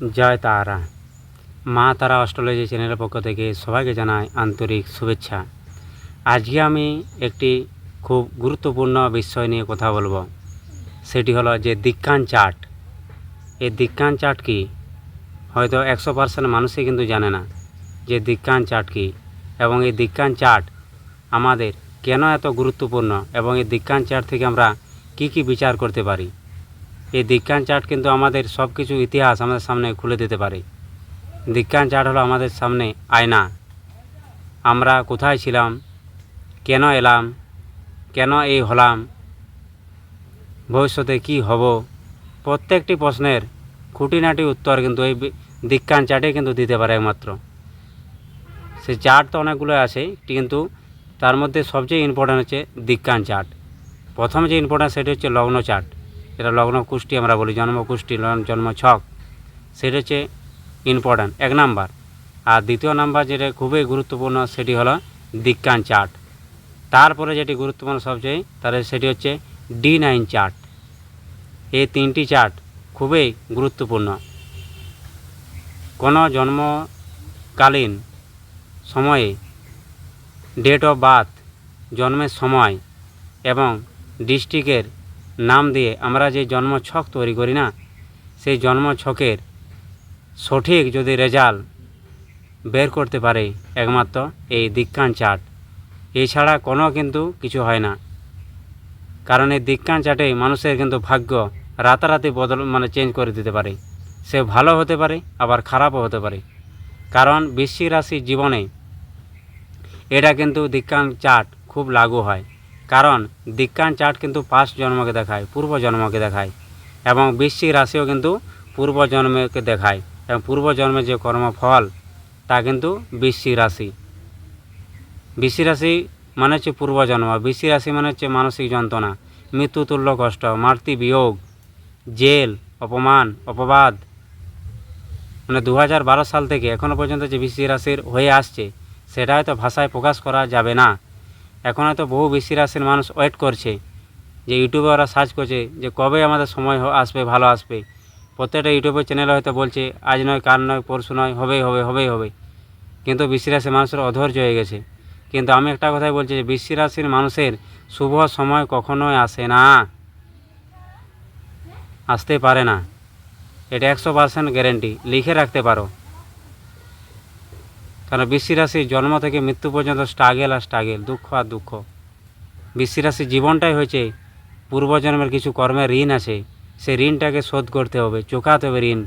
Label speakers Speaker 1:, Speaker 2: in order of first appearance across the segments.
Speaker 1: জয় তারা। মা তারা অস্ট্রেলিয়া চ্যানেলের পক্ষ থেকে সবাইকে জানাই আন্তরিক শুভেচ্ছা। আজকে আমি একটি খুব গুরুত্বপূর্ণ বিষয় নিয়ে কথা বলব। সেটি হলো যে দিক্কান চার্ট এই দিক্কান চার্ট কি? হয়তো একশো পার্সেন্ট মানুষই কিন্তু জানে না যে দিক্কান চার্ট কি। এবং এই দিক্কান চার্ট আমাদের কেন এত গুরুত্বপূর্ণ? এবং এই দিক্কান চার্ট থেকে আমরা কি কি বিচার করতে পারি? এই দীক্ষান চার্ট কিন্তু আমাদের সব কিছু ইতিহাস আমাদের সামনে খুলে দিতে পারে। দীক্ষান চার্ট হলো আমাদের সামনে আয়না। আমরা কোথায় ছিলাম, কেন এলাম, কেন এই হলাম, ভবিষ্যতে কি হব, প্রত্যেকটি প্রশ্নের খুঁটিনাটি উত্তর কিন্তু এই দীক্ষান চার্টে কিন্তু দিতে পারে একমাত্র। সে চার্ট তো অনেকগুলো আছে, কিন্তু তার মধ্যে সবচেয়ে ইম্পর্ট্যান্ট হচ্ছে দীক্ষান চার্ট প্রথম যে ইম্পর্ট্যান্ট সেটি হচ্ছে লগ্ন চার্ট এটা লগ্ন কুষ্টি আমরা বলি, জন্ম কুষ্টি জন্ম ছক। সেটা হচ্ছে ইম্পর্ট্যান্ট এক নাম্বার। আর দ্বিতীয় নাম্বার যেটা খুবই গুরুত্বপূর্ণ, সেটি হলো দিক্কান চার্ট। তারপরে যেটি গুরুত্বপূর্ণ সবচেয়ে, তাহলে সেটি হচ্ছে ডি নাইন চার্ট। এই তিনটি চার্ট খুবই গুরুত্বপূর্ণ। কোনো জন্মকালীন সময়ে ডেট অফ বার্থ জন্মের সময় এবং ডিস্ট্রিক্টের নাম দিয়ে আমরা যে জন্ম ছক তৈরি করি না, সেই জন্ম ছকের সঠিক যদি রেজাল্ট বের করতে পারে একমাত্র এই দীক্ষান চার্ট। এছাড়া কোনো কিন্তু কিছু হয় না। কারণ এই দীক্ষান চার্টে মানুষের কিন্তু ভাগ্য রাতারাতি বদল মানে চেঞ্জ করে দিতে পারে। সে ভালো হতে পারে, আবার খারাপও হতে পারে। কারণ বৃশ্চিক রাশির জীবনে এটা কিন্তু দীক্ষান চার্ট খুব লাগু হয়। কারণ দিক্কান চার্ট কিন্তু পাস্ট জন্মকে দেখায়, পূর্ব জন্মকে দেখায় এবং বৃশ্চিক রাশিও কিন্তু পূর্ব জন্মকে দেখায় এবং পূর্ব জন্মের যে কর্মফল তা কিন্তু বৃশ্চিক রাশি। বৃশ্চিক রাশি মানে হচ্ছে পূর্বজন্ম বৃশ্চিক রাশি মানে হচ্ছে মানসিক যন্ত্রণা মৃত্যুতুল্য কষ্ট, মাতৃ বিয়োগ, জেল, অপমান, অপবাদ। মানে দু সাল থেকে এখনও পর্যন্ত যে বৃশ্চিক রাশির হয়ে আসছে সেটা হয়তো ভাষায় প্রকাশ করা যাবে না। এখন হয়তো বহু বেশি রাশির মানুষ ওয়েট করছে, যে ইউটিউবে ওরা সার্চ করছে, যে কবে আমাদের সময় আসবে, ভালো আসবে। প্রত্যেকটা ইউটিউবের চ্যানেলে হয়তো বলছে, আজ নয়, কাল নয়, পরশু নয়, হবেই, হবে হবেই, হবে। কিন্তু বৃশ্চিক রাশির মানুষের অধৈর্য হয়ে গেছে। কিন্তু আমি একটা কথাই বলছি যে বৃশ্চিক রাশির মানুষের শুভ সময় কখনোই আসে না। আসতে পারে না। এটা একশো পার্সেন্ট গ্যারেন্টি লিখে রাখতে পারো। কারণ বৃশ্চিক রাশির জন্ম থেকে মৃত্যু পর্যন্ত স্ট্রাগেল আর স্ট্রাগেল দুঃখ আর দুঃখ। বৃশ্চিক রাশির জীবনটাই হয়েছে পূর্বজন্মের কিছু কর্মের ঋণ আছে, সেই ঋণটাকে শোধ করতে হবে, চোকাতে হবে ঋণ,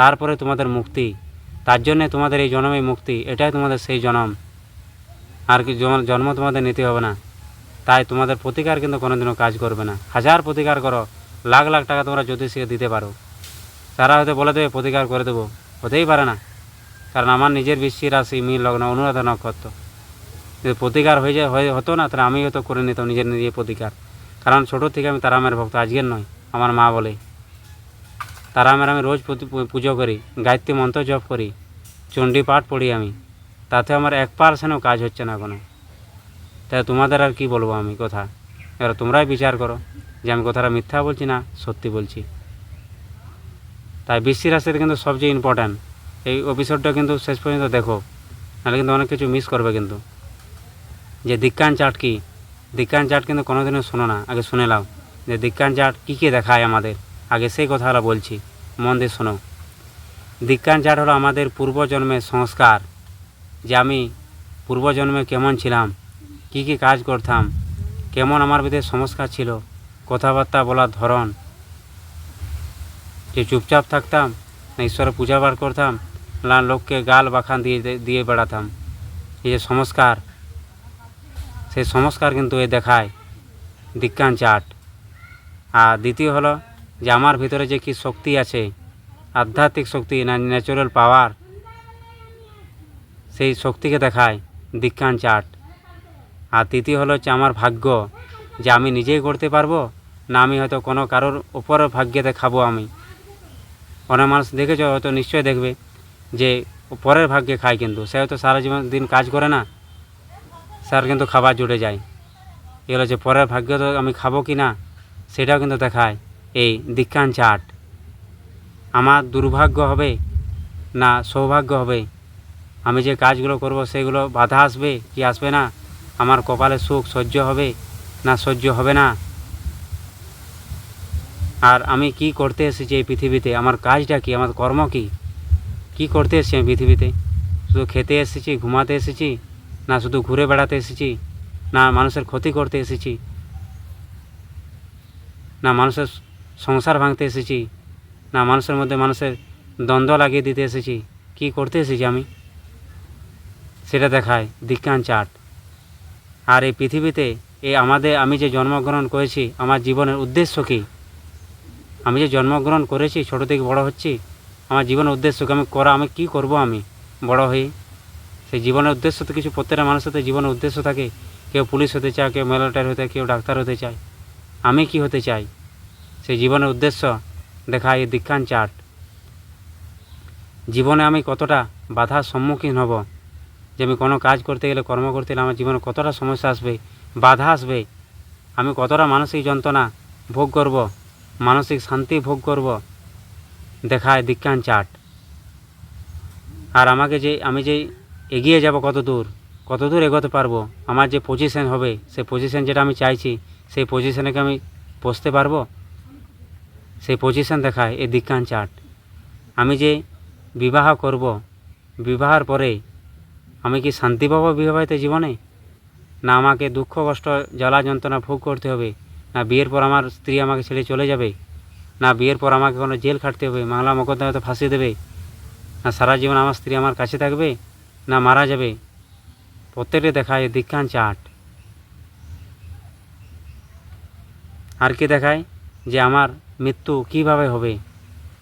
Speaker 1: তারপরে তোমাদের মুক্তি, তার জন্যে তোমাদের এই জন্মে মুক্তি, এটাই তোমাদের সেই জন্ম। আর কি জন্ম তোমাদের নিতে হবে না, তাই তোমাদের প্রতিকার কিন্তু কোনোদিনও কাজ করবে না। হাজার প্রতিকার করো, লাখ লাখ টাকা তোমরা জ্যোতিষীকে দিতে পারো। তারা হয়তো বলে দেবে, প্রতিকার করে দেবো। হতেই পারে না। কারণ আমার নিজের বৃষ্টি রাশি মিল লগ্ন অনুরাধ নক্ষত্র যদি প্রতিকার হয়ে যায়, হয়ে হতো না, তাহলে আমি হয়তো করে নিতাম, নিজের নিজের প্রতিকার। কারণ ছোটো থেকে আমি তারামের ভক্ত, আজকের নয়, আমার মা বলে। তারামের আমি রোজ প্রতি- পুজো করি, গায়ত্রী মন্ত্র জপ করি, চণ্ডী পাঠ পড়ি আমি। তাতে আমার এক পার্সেন্টও কাজ হচ্ছে না কোনো। তাই তোমাদের আর কি বলব আমি কথা? এবার তোমরাই বিচার করো যে আমি কথাটা মিথ্যা বলছি না সত্যি বলছি। তাই বৃষ্টি রাশির কিন্তু সবচেয়ে ইম্পর্ট্যান্ট এই এপিসোডটা কিন্তু শেষ পর্যন্ত দেখো। নাহলে কিন্তু অনেক কিছু মিস করবে কিন্তু। যে দিক্কান চাট কি? দিক্কান চাট কিন্তু কোনোদিনও শোনো না। আগে শুনে নাও। যে দিক্কান চাট কী কী দেখায় আমাদের? আগে সেই কথাটা বলছি। মন দিয়ে শোনো। দিক্কান চাট হলো আমাদের পূর্বজন্মের সংস্কার। যে আমি পূর্বজন্মে কেমন ছিলাম? কি কি কাজ করতাম? কেমন আমার ভিতরে সংস্কার ছিল? কথাবার্তা বলার ধরন? যে চুপচাপ থাকতাম, না ঈশ্বরের পূজা পাঠ করতাম লোককে গাল বাখান দিয়ে দিয়ে বেড়াতাম এই যে সংস্কার সেই সংস্কার কিন্তু এ দেখায় দিক্কান চাট আর দ্বিতীয় হলো যে আমার ভিতরে যে কি শক্তি আছে আধ্যাত্মিক শক্তি না ন্যাচারাল পাওয়ার সেই শক্তিকে দেখায় দিক্কান চাট আর তৃতীয় হলো হচ্ছে আমার ভাগ্য যে আমি নিজেই করতে পারব না আমি হয়তো কোনো কারোর উপরে ভাগ্যে দেখাবো আমি অনেক মানুষ দেখেছ হয়তো নিশ্চয়ই দেখবে যে পরের ভাগ্যে খায় কিন্তু। সে হয়তো সারা জীবন দিন কাজ করে না, স্যার কিন্তু খাবার জুড়ে যায়। এগুলো যে পরের ভাগ্য তো আমি খাব কি না, সেটাও কিন্তু দেখায় এই দীক্ষান চাট। আমার দুর্ভাগ্য হবে না সৌভাগ্য হবে? আমি যে কাজগুলো করব সেগুলো বাধা আসবে কি আসবে না? আমার কপালে সুখ সহ্য হবে না সহ্য হবে না? আর আমি কি করতে এসেছি এই পৃথিবীতে? আমার কাজটা কি? আমার কর্ম কি? কি করতে এসেছি আমি পৃথিবীতে? শুধু খেতে এসেছি, ঘুমাতে এসেছি, না শুধু ঘুরে বেড়াতে এসেছি, না মানুষের ক্ষতি করতে এসেছি, না মানুষের সংসার ভাঙতে এসেছি, না মানুষের মধ্যে মানুষের দ্বন্দ্ব লাগিয়ে দিতে এসেছি, কি করতে এসেছি আমি? সেটা দেখায় দীক্ষান চাট আর এই পৃথিবীতে এই আমাদের, আমি যে জন্মগ্রহণ করেছি, আমার জীবনের উদ্দেশ্য কী? আমি যে জন্মগ্রহণ করেছি, ছোটো থেকে বড় হচ্ছি আমার জীবনের উদ্দেশ্যকে আমি করা, আমি কি করব আমি? বড় হয়ে। সেই জীবনের উদ্দেশ্য তো কিছু প্রত্যেকটা মানুষের তো জীবনের উদ্দেশ্য থাকে। কেউ পুলিশ হতে চায়, কেউ মিলিটারি হতে কেউ ডাক্তার হতে চায়। আমি কি হতে চাই? সেই জীবনের উদ্দেশ্য দেখা এই দীক্ষান চার্ট জীবনে আমি কতটা বাধার সম্মুখীন হব? যে আমি কোনো কাজ করতে গেলে, কর্ম করতে গেলে আমার জীবনে কতটা সমস্যা আসবে, বাধা আসবে? আমি কতটা মানসিক যন্ত্রণা ভোগ করব? মানসিক শান্তি ভোগ করব? দেখায় দীক্ষান চার্ট আর আমাকে যে, আমি যে এগিয়ে যাব কত দূর কত দূর এগোতে পারব, আমার যে পজিশন হবে, সেই পজিশন যেটা আমি চাইছি, সেই পজিশনে কি আমি বসতে পারব? সেই পজিশন দেখায় এই দীক্ষান চাট। আমি যে বিবাহ করব, বিবাহের পরে আমি কি শান্তি পাবো বিবাহিত জীবনে? না আমাকে দুঃখ, কষ্ট, জ্বালা যন্ত্রণা ভোগ করতে হবে, না বিয়ের পর আমার স্ত্রী আমাকে ছেড়ে চলে যাবে? না, বিয়ের পর আমাকে কোনো জেল খাটতে হবে, বাংলা মোকদ্দমাতে ফাঁসিয়ে দেবে। না, সারা জীবন আমার স্ত্রী আমার কাছে থাকবে, না মারা যাবে। প্রত্যেকটা দেখায় দীক্ষান চাট। আর কি দেখায় যে আমার মৃত্যু কীভাবে হবে?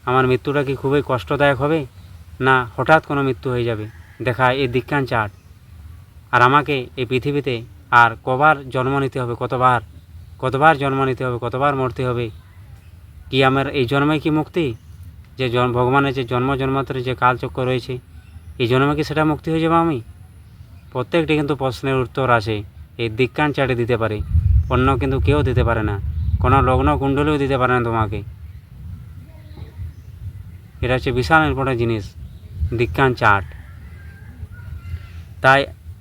Speaker 1: আমার মৃত্যুটা কি খুবই কষ্টদায়ক হবে? না, হঠাৎ কোনো মৃত্যু হয়ে যাবে? দেখায় এই দীক্ষান চাট। আর আমাকে এই পৃথিবীতে আর কবার জন্ম নিতে হবে, কতবার? কতবার জন্ম নিতে হবে, কতবার মরতে হবে? কি আমার এই জন্মে কি মুক্তি? যে ভগবানের যে জন্ম, জন্মান্তরে যে কালচক্র রয়েছে, এই জন্মে কি সেটা মুক্তি হয়ে যাব আমি? প্রত্যেকটি কিন্তু প্রশ্নের উত্তর আছে এই দিক্কান চাটে দিতে পারে, অন্য কিন্তু কেউ দিতে পারে না, কোনো লগ্ন কুণ্ডলেও দিতে পারে না তোমাকে। এটা হচ্ছে বিশাল ইম্পর্টেন্ট জিনিস দিক্কান চাট। তাই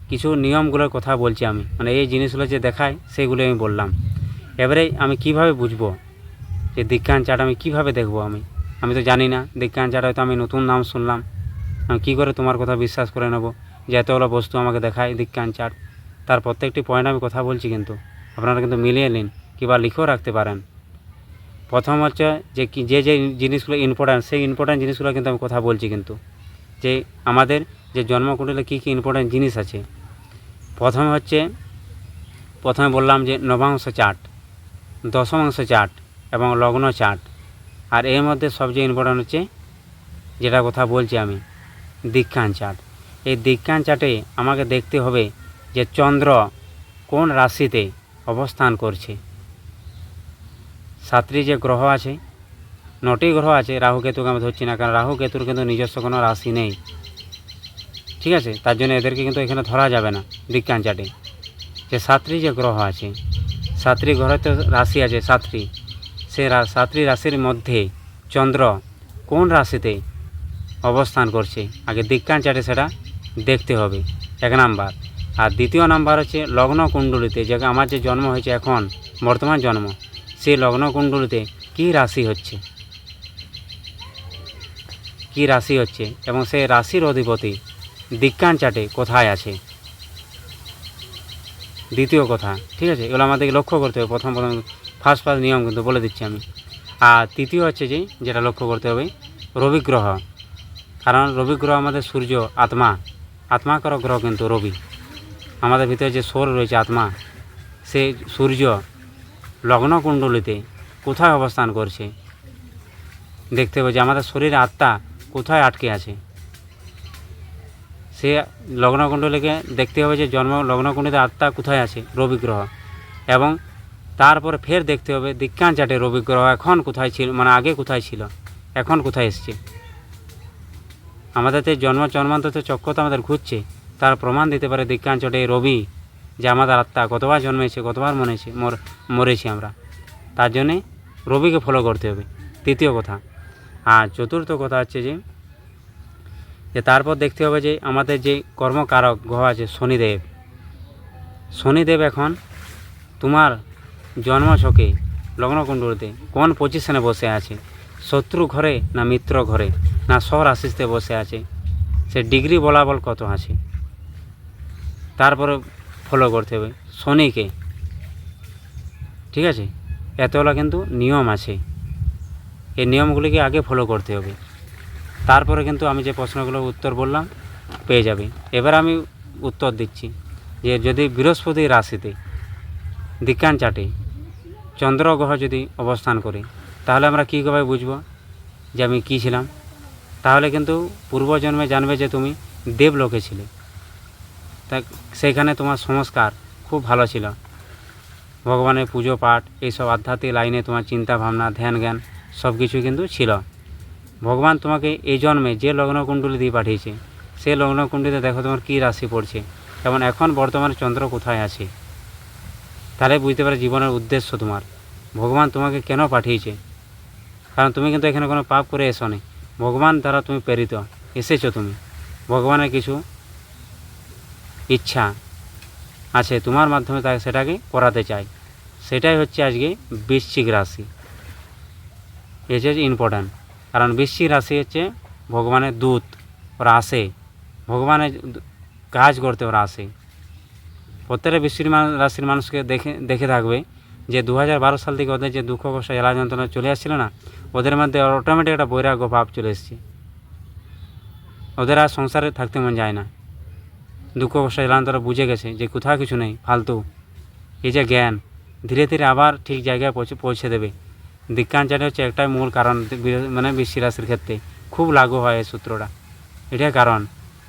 Speaker 1: কিছু নিয়মগুলোর কথা বলছি আমি মানে এই জিনিসগুলো যে দেখায় সেগুলো আমি বললাম। এবারে আমি কীভাবে বুঝব? যে দিক্কান চাট আমি কীভাবে দেখব আমি? আমি তো জানি না। দিক্কান চাট হয়তো আমি নতুন নাম শুনলাম। আমি কী করে তোমার কথা বিশ্বাস করে নেব যে এতগুলো বস্তু আমাকে দেখায় দিক্কান চাট তার প্রত্যেকটি পয়েন্ট আমি কথা বলছি কিন্তু। আপনারা কিন্তু মিলিয়ে নিন কিংবা লিখেও রাখতে পারেন। প্রথম হচ্ছে যে কি যে যে জিনিসগুলো ইম্পর্ট্যান্ট সেই ইম্পর্ট্যান্ট জিনিসগুলো কিন্তু আমি কথা বলছি কিন্তু। যে আমাদের যে জন্মকুণ্ডলে কী কী ইম্পর্ট্যান্ট জিনিস আছে। প্রথমে হচ্ছে প্রথমে বললাম যে নবাংশ চার্ট দশমাংশ চার্ট এবং লগ্ন চার্ট। আর এর মধ্যে সবচেয়ে ইম্পর্ট্যান্ট হচ্ছে যেটা কথা বলছি আমি, দীক্ষান চার্ট। এই দীক্ষান চার্টে আমাকে দেখতে হবে যে চন্দ্র কোন রাশিতে অবস্থান করছে। সাতটি যে গ্রহ আছে, নটি গ্রহ আছে, রাহু কেতুকে আমি ধরছি না, কারণ রাহু কেতুর কিন্তু নিজস্ব কোনো রাশি নেই। ঠিক আছে? তার জন্য এদেরকে কিন্তু এখানে ধরা যাবে না বিজ্ঞান চাটে যে সাতটি যে গ্রহ আছে সাতটি গ্রহে তো রাশি আছে সাতটি সে সাতটি রাশির মধ্যে চন্দ্র কোন রাশিতে অবস্থান করছে? আগে দিক্কান চাটে সেটা দেখতে হবে। এক নাম্বার। আর দ্বিতীয় নাম্বার হচ্ছে লগ্ন কুণ্ডলিতে যে আমার যে জন্ম হয়েছে এখন, বর্তমান জন্ম সেই লগ্ন কুণ্ডলিতে কী রাশি হচ্ছে? কী রাশি হচ্ছে? এবং সেই রাশির অধিপতি দিক্কান চাটে কোথায় আছে? দ্বিতীয় কথা, ঠিক আছে? এগুলো আমাদেরকে লক্ষ্য করতে হবে। প্রথম প্রথম ফার্স্ট ফার্স্ট নিয়ম কিন্তু বলে দিচ্ছি আমি। আর তৃতীয় হচ্ছে যে, যেটা লক্ষ্য করতে হবে, রবি গ্রহ। কারণ রবি গ্রহ আমাদের সূর্য, আত্মা। আত্মাকর গ্রহ কিন্তু রবি। আমাদের ভিতরে যে সোর রয়েছে, আত্মা, সে সূর্য লগ্ন কুণ্ডলিতে কোথায় অবস্থান করছে? দেখতে হবে যে আমাদের শরীরে আত্মা কোথায় আটকে আছে। সে লগ্নকুণ্ডলীকে দেখতে হবে যে জন্ম লগ্নকুণ্ডলীতে আত্মা কোথায় আছে, রবি গ্রহ। এবং তারপরে ফের দেখতে হবে দিক্কান চাটে রবি গ্রহ এখন কোথায় ছিল মানে আগে কোথায় ছিল, এখন কোথায় এসছে? আমাদের তো জন্ম জন্মান্তর চক্র তো আমাদের ঘুরছে, তার প্রমাণ দিতে পারে দিক্কান চটে রবি, যে আমাদের আত্মা কতবার জন্মেছে, কতবার মরেছে, মর, মরেছি আমরা। তার জন্যে রবিকে ফলো করতে হবে, তৃতীয় কথা। আর চতুর্থ কথা হচ্ছে যে যে তারপর দেখতে হবে যে আমাদের যে কর্মকারক গ্রহ আছে শনিদেব। শনিদেব এখন তোমার জন্মছকে লগ্নকুণ্ডলিতে কোন পজিশনে বসে আছে? শত্রু ঘরে না মিত্র ঘরে? না স্বর আশিসতে বসে আছে? সে ডিগ্রি বলাবল কত আছে? তারপরে ফলো করতে হবে। শনিকে। ঠিক আছে? এতগুলো কিন্তু নিয়ম আছে। এই নিয়মগুলিকে আগে ফলো করতে হবে। তারপরে কিন্তু আমি যে প্রশ্নগুলো উত্তর বললাম, পেয়ে যাবে। এবার আমি উত্তর দিচ্ছি যে, যদি বৃহস্পতি রাশিতে দিকান চাটে, চন্দ্রগ্রহ যদি অবস্থান করে, তাহলে আমরা কী কীভাবে বুঝব যে আমি কী ছিলাম? তাহলে কিন্তু পূর্বজন্মে জানবে যে তুমি দেবলোকে ছিলে। তা সেইখানে তোমার সংস্কার খুব ভালো ছিল। ভগবানের পুজো পাঠ, এইসব আধ্যাত্মিক লাইনে তোমার চিন্তা ভাবনা, ধ্যান জ্ঞান সব কিছু কিন্তু ছিল। ভগবান তোমাকে এই জন্মে যে লগ্নকুণ্ডলী দিয়ে পাঠিয়েছে, সেই লগ্নকুণ্ডলিতে দেখো তোমার কী রাশি পড়ছে। এবং এখন বর্তমানে চন্দ্র কোথায় আছে? তাহলে বুঝতে পারে জীবনের উদ্দেশ্য তোমার। ভগবান তোমাকে কেন পাঠিয়েছে? কারণ তুমি কিন্তু এখানে কোনো পাপ করে এসো নি ভগবান দ্বারা তুমি প্রেরিত, এসেছ তুমি। ভগবানের কিছু ইচ্ছা আছে, তোমার মাধ্যমে তাকে সেটাকে করাতে চাই। সেটাই হচ্ছে আজকে বৃশ্চিক রাশি। এটা হচ্ছে ইম্পর্ট্যান্ট কারণ বৃশ্চিক রাশি হচ্ছে ভগবানের দূত ওরা আসে ভগবানের কাজ করতে ওরা আসে প্রত্যেকটা মা- রাশির মানুষকে দেখে দেখে থাকবে যে দু বারো সাল থেকে ওদের যে দুঃখ কষ্ট, জ্বালা যন্ত্রণা চলে আসছিল না, ওদের মধ্যে অটোমেটিক একটা বৈরাগ্য ভাব চলে এসেছে। ওদের আর সংসারে থাকতে মন যায় না। দুঃখ কষ্ট জ্বালান তারা বুঝে গেছে যে কোথাও কিছু নেই, ফালতু। এই যে জ্ঞান, ধীরে ধীরে আবার ঠিক জায়গায় পৌঁছে পৌঁছে দেবে। দীক্ষাঞ্চারে হচ্ছে একটাই মূল কারণ মানে বৃষ্টি রাশির ক্ষেত্রে। খুব লাগু হয় এই সূত্রটা। এটাই কারণ।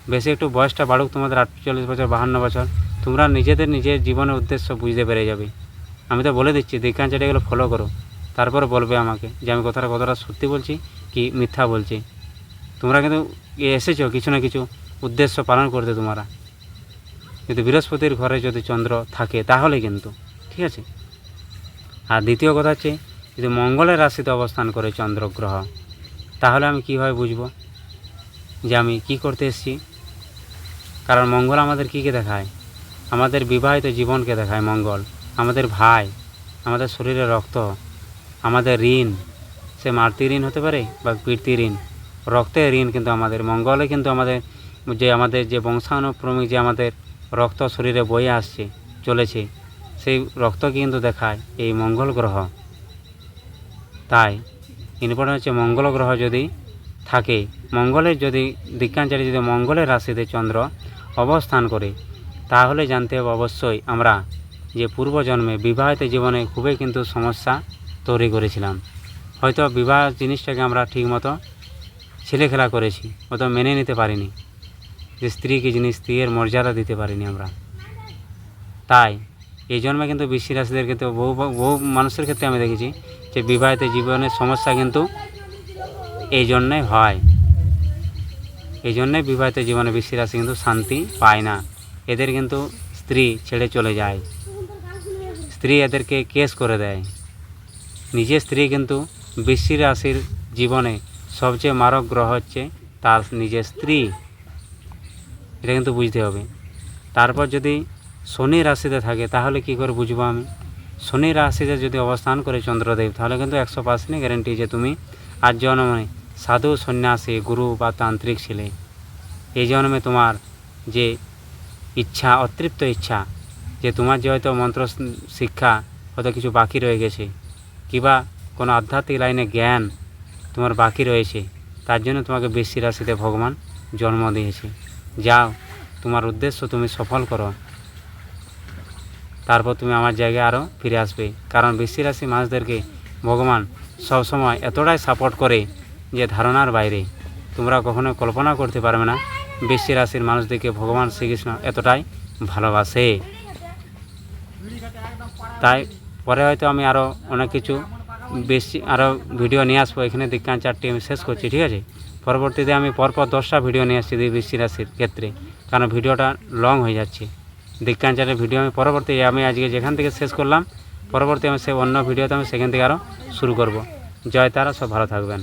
Speaker 1: বেশি একটু বয়সটা বাড়ুক তোমাদের আটচল্লিশ বছর, বাহান্ন বছর। তোমরা নিজেদের নিজের জীবনের উদ্দেশ্য বুঝতে পেরে যাবে। আমি তো বলে দিচ্ছি দীক্ষাঞ্চারে এগুলো ফলো করো। তারপরে বলবে আমাকে যে আমি কথাটা কতটা সত্যি বলছি, কি মিথ্যা বলছি। তোমরা কিন্তু এসেছ কিছু না কিছু উদ্দেশ্য পালন করতে তোমরা। কিন্তু বৃহস্পতির ঘরে যদি চন্দ্র থাকে, তাহলে কিন্তু, ঠিক আছে? আর দ্বিতীয় কথা হচ্ছে, যদি মঙ্গলের রাশিতে অবস্থান করে চন্দ্রগ্রহ তাহলে আমি কীভাবে বুঝব যে আমি কি করতে এসেছি? কারণ মঙ্গল আমাদের কী কী দেখায়? আমাদের বিবাহিত জীবনকে দেখায় মঙ্গল। আমাদের ভাই, আমাদের শরীরে রক্ত, আমাদের ঋণ, সে মাতৃ ঋণ হতে পারে বা কীর্তি ঋণ। রক্তের ঋণ কিন্তু আমাদের, মঙ্গলে কিন্তু আমাদের যে আমাদের যে বংশানুক্রমিক যে আমাদের রক্ত শরীরে বয়ে আসছে, চলেছে, সেই রক্ত কিন্তু দেখায় এই মঙ্গল গ্রহ। তাই ইম্পর্টেন্ট হচ্ছে মঙ্গল গ্রহ যদি থাকে, মঙ্গলের যদি দিজ্ঞাঞ্চারী যদি মঙ্গলের রাশিতে চন্দ্র অবস্থান করে তাহলে জানতে হবে অবশ্যই আমরা যে পূর্বজন্মে বিবাহিত জীবনে খুবই কিন্তু সমস্যা তৈরি করেছিলাম। হয়তো বিবাহ জিনিসটাকে আমরা ঠিকমতো ছেলেখেলা করেছি অত মেনে নিতে পারিনি। যে স্ত্রীকে জিনিস স্ত্রীর মর্যাদা দিতে পারিনি আমরা। তাই এই জন্মে কিন্তু বৃষ্টি রাশিদের ক্ষেত্রে বহু বহু মানুষের ক্ষেত্রে আমি দেখেছি যে বিবাহিত জীবনের সমস্যা কিন্তু এই জন্যই হয়। এই জন্যে বিবাহিত জীবনে বৃষ্টি রাশি কিন্তু শান্তি পায় না। এদের কিন্তু স্ত্রী ছেড়ে চলে যায়। স্ত্রী এদেরকে কেস করে দেয়। নিজের স্ত্রী কিন্তু বৃষ্টি রাশির জীবনে সবচেয়ে মারক গ্রহ হচ্ছে তার নিজের স্ত্রী। এটা কিন্তু বুঝতে হবে। তারপর যদি শনি রাশিতে থাকে, তাহলে কি করে বুঝব আমি? শনি রাশিতে যদি অবস্থান করে চন্দ্রদেব, তাহলে কিন্তু একশো পার্সেন্ট গ্যারেন্টি যে তুমি আজ জন্মে সাধু সন্ন্যাসী, গুরু বা তান্ত্রিক ছিলে। এই জন্মে তোমার যে ইচ্ছা, অতৃপ্ত ইচ্ছা যে তোমার যে হয়তো মন্ত্র শিক্ষা হয়তো কিছু বাকি রয়ে গেছে কিবা কোনো আধ্যাত্মিক লাইনে জ্ঞান তোমার বাকি রয়েছে, তার জন্য তোমাকে বৃষ্টি রাশিতে ভগবান জন্ম দিয়েছে। যাও, তোমার উদ্দেশ্য তুমি সফল করো। তারপর তুমি আমার জায়গায় আরও ফিরে আসবে। কারণ বৃষ্টি রাশি মানুষদেরকে ভগবান সবসময় এতটাই সাপোর্ট করে যে ধারণার বাইরে। তোমরা কখনো কল্পনা করতে পারবে না বৃষ্টি রাশির মানুষদেরকে ভগবান শ্রীকৃষ্ণ এতটাই ভালোবাসে। তাই পরে হয়তো আমি আরও অনেক কিছু বেশি আরও ভিডিও নিয়ে আসব। এখানে দীক্ষান চারটি আমি শেষ করছি, ঠিক আছে? পরবর্তীতে আমি পরপর দশটা ভিডিও নিয়ে আসছি এই বৃষ্টি রাশির ক্ষেত্রে, কারণ ভিডিওটা লং হয়ে যাচ্ছে। দীক্ষাঞ্চারের ভিডিও আমি পরবর্তী আমি আজকে যেখান থেকে শেষ করলাম, পরবর্তী আমি সে অন্য ভিডিওতে আমি সেখান থেকে আরও শুরু করব। জয় তারা, সব ভালো থাকবেন।